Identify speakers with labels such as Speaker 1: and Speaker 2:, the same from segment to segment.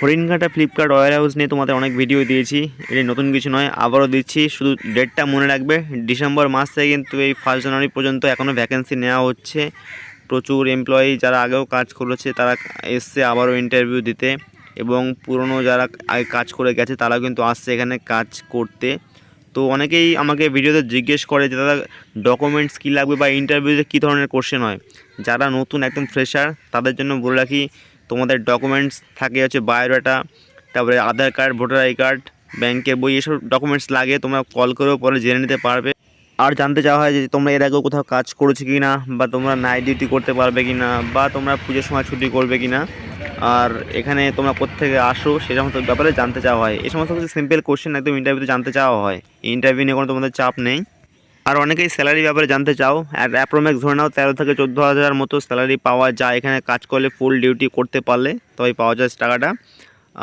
Speaker 1: Haringhata Flipkart war house নিয়ে তোমাদের অনেক ভিডিও দিয়েছি। এটা নতুন কিছু নয়, আবারও দিচ্ছি। শুধু ডেটটা মনে রাখবে ডিসেম্বর মাস থেকে কিন্তু এই ফার্স্ট জানুয়ারি পর্যন্ত এখনও ভ্যাকেন্সি নেওয়া হচ্ছে। প্রচুর এমপ্লয়ি যারা আগেও কাজ করেছে, তারা এসছে আবারও ইন্টারভিউ দিতে। এবং পুরনো যারা আগে কাজ করে গেছে, তারাও কিন্তু আসছে এখানে কাজ করতে। তো অনেকেই আমাকে ভিডিওতে জিজ্ঞেস করে যে, দাদা ডকুমেন্টস কী লাগবে বা ইন্টারভিউতে কী ধরনের কোশ্চেন হয়? যারা নতুন, একদম ফ্রেশার তাদের জন্য বলে রাখি তোমাদের ডকুমেন্টস থাকে হচ্ছে বায়োডাটা তারপরে Aadhaar card voter I card ব্যাংকের বই, এসব ডকুমেন্টস লাগে, তোমরা কল করেও পরে জেনে নিতে পারবে। আর জানতে চাওয়া হয় যে তোমরা এর আগেও কোথাও কাজ করেছ কি না বা তোমরা নাইট ডিউটি করতে পারবে কি না বা তোমরা পুজোর সময় ছুটি করবে কি না আর এখানে তোমরা কোথেকে আসো, সে সমস্ত ব্যাপারে জানতে চাওয়া হয়। এই সমস্ত কিছু সিম্পল কোশ্চেন একদম ইন্টারভিউতে জানতে চাওয়া হয়। ইন্টারভিউ নিয়ে কোনো তোমাদের চাপ নেই। আর অনেকেই স্যালারি ব্যাপারে জানতে চাও, আর অ্যাপ্রোম্যাক্স ধরে নাও তেরো থেকে চোদ্দ হাজার মতো স্যালারি পাওয়া যায়। এখানে কাজ করলে ফুল ডিউটি করতে পারলে তবে পাওয়া যায় টাকাটা।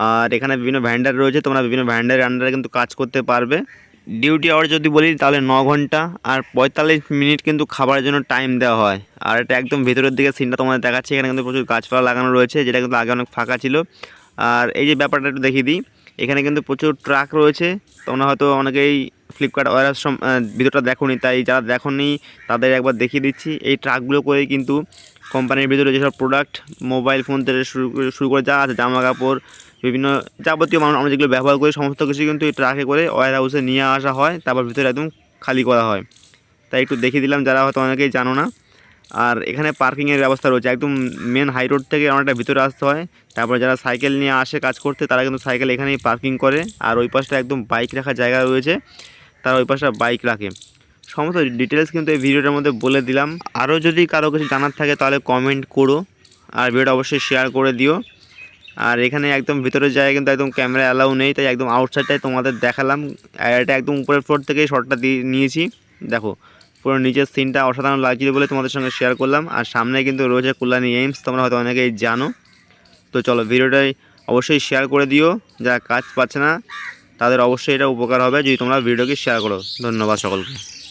Speaker 1: আর এখানে বিভিন্ন ভ্যান্ডার রয়েছে, তোমরা বিভিন্ন ভ্যান্ডারের আন্ডারে কিন্তু কাজ করতে পারবে। ডিউটি আওয়ার যদি বলি, তাহলে ন ঘণ্টা আর পঁয়তাল্লিশ মিনিট কিন্তু খাবারের জন্য টাইম দেওয়া হয়। আর এটা একদম ভেতরের দিকে সিনটা তোমাদের দেখাচ্ছে, এখানে কিন্তু প্রচুর গাছপালা লাগানো রয়েছে, যেটা কিন্তু আগে অনেক ফাঁকা ছিল। আর এই যে ব্যাপারটা একটু দেখিয়ে দিই, এখানে কিন্তু প্রচুর ট্রাক রয়েছে। তোমরা হয়তো অনেকেই ফ্লিপকার্ট ওয়ারাস ভিতরটা দেখোনি, তাই যারা দেখোনি তাদের একবার দেখিয়ে দিচ্ছি। এই ট্রাকগুলো করে কিন্তু কোম্পানির ভিতরে যেসব প্রোডাক্ট মোবাইল ফোন থেকে শুরু শুরু করে যা আছে জামা কাপড় বিভিন্ন যাবতীয় মানুষ আমরা যেগুলো ব্যবহার করি, সমস্ত কিছু কিন্তু এই ট্রাকে করে ওয়ার হাউসে নিয়ে আসা হয়, তারপর ভিতরে একদম খালি করা হয়। তাই একটু দেখিয়ে দিলাম, যারা হয়তো অনেকেই জানো না। আর এখানে পার্কিংয়ের ব্যবস্থা রয়েছে, একদম মেন হাই রোড থেকে অনেকটা ভিতরে আসতে হয়। তারপর যারা সাইকেল নিয়ে আসে, কাজ করতে, তারা কিন্তু সাইকেল এখানেই পার্কিং করে। আর ওই পাশটা একদম বাইক রাখার জায়গা রয়েছে। তারা ওই পাশে বাইক রাখে। সমস্ত ডিটেলস কিন্তু এই ভিডিওটার মধ্যে বলে দিলাম। আরও যদি কারও কিছু জানার থাকে তাহলে কমেন্ট করো। আর ভিডিওটা অবশ্যই শেয়ার করে দিও। আর এখানে একদম ভিতরের জায়গায় কিন্তু একদম ক্যামেরা অ্যালাউ নেই, তাই একদম আউটসাইডটাই তোমাদের দেখালাম। এটা একদম উপরের ফ্লোর থেকেই শর্টটা দিয়ে নিয়েছি। দেখো, পুরো নিচের সিনটা অসাধারণ লাগছিল বলে তোমাদের সঙ্গে শেয়ার করলাম। আর সামনে কিন্তু রয়েছে কল্যাণী এইমস তোমরা হয়তো অনেকেই জানো। তো চলো ভিডিওটাই অবশ্যই শেয়ার করে দিও। যারা কাজ পাচ্ছে না তাদের অবশ্যই এটা উপকার হবে যদি তোমরা ভিডিওকে শেয়ার করো। ধন্যবাদ সকলকে।